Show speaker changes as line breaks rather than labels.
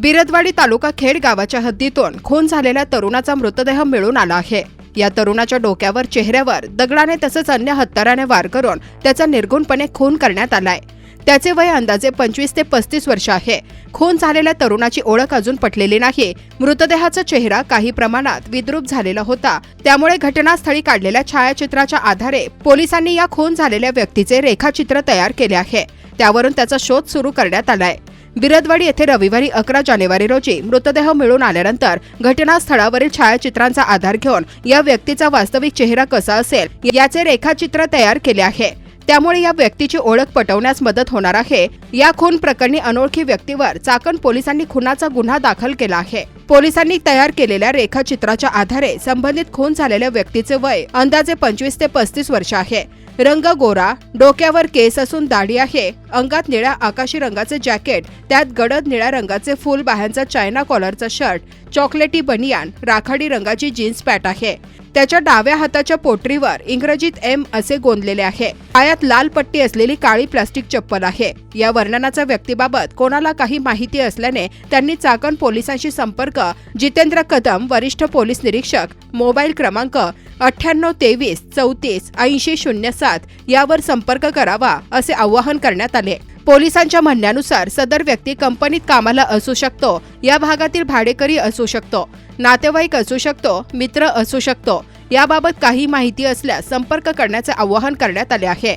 बिरदवाडी तालुका खेड गावाच्या हद्दीतून खून झालेल्या तरुणाचा मृतदेह मिळून आला आहे. या तरुणाच्या डोक्यावर चेहऱ्यावर दगडाने तसंच अन्य हत्याराने वार करून त्याचा निर्गुणपणे खून करण्यात आलाय. त्याचे वय अंदाजे पंचवीस ते पस्तीस वर्ष आहे. खून झालेल्या तरुणाची ओळख अजून पटलेली नाही. मृतदेहाचा चेहरा काही प्रमाणात विद्रूप झालेला होता. त्यामुळे घटनास्थळी काढलेल्या छायाचित्राच्या आधारे पोलिसांनी या खून झालेल्या व्यक्तीचे रेखाचित्र तयार केले आहे. त्यावरून त्याचा शोध सुरू करण्यात आलाय. बिरदवाडी येथे रविवारी अकरा जानेवारी रोजी मृतदेह मिळून आल्यानंतर घटनास्थळावरील छायाचित्रांचा आधार घेऊन या व्यक्तीचा वास्तविक चेहरा कसा असेल याचे रेखाचित्र तयार केले आहे. त्यामुळे या व्यक्तीची ओळख पटवण्यास मदत होणार आहे. या खून प्रकरणी अनोळखी व्यक्तीवर चाकण पोलिसांनी खुनाचा गुन्हा दाखल केला आहे. पोलिसांनी तयार केलेल्या रेखाचित्राच्या आधारे संबंधित खून झालेल्या व्यक्तीचे वय अंदाजे पंचवीस ते पस्तीस वर्ष आहे. रंग गोरा डोक्यावर केस असून दाढी आहे. अंगात निळ्या आकाशी रंगाचे जॅकेट त्यात गडद निळ्या रंगाचे फुल बाह्यांचा चायना कॉलरचा शर्ट चॉकलेटी बनियान राखाडी रंगाची जीन्स पॅट आहे. त्याच्या डाव्या हाताच्या पोटरीवर इंग्रजीत एम असे गोंदलेले आहे. पायात लाल पट्टी असलेली काळी प्लास्टिक चप्पल आहे. या वर्णनाच्या व्यक्तीबाबत कोणाला काही माहिती असल्याने त्यांनी चाकण पोलिसांशी संपर्क जितेंद्र कदम वरिष्ठ पोलीस निरीक्षक मोबाईल क्रमांक अठ्ठ्याण्णव तेवीस चौतीस ऐंशी शून्य सात यावर संपर्क करावा असे आवाहन करण्यात आले. पोलिसांच्या म्हणण्यानुसार सदर व्यक्ती कंपनीत कामाला असू शकतो या भागातील भाडेकरी असू शकतो नातेवाईक असू शकतो मित्र असू शकतो याबाबत काही माहिती असल्यास संपर्क करण्याचे आवाहन करण्यात आले आहे.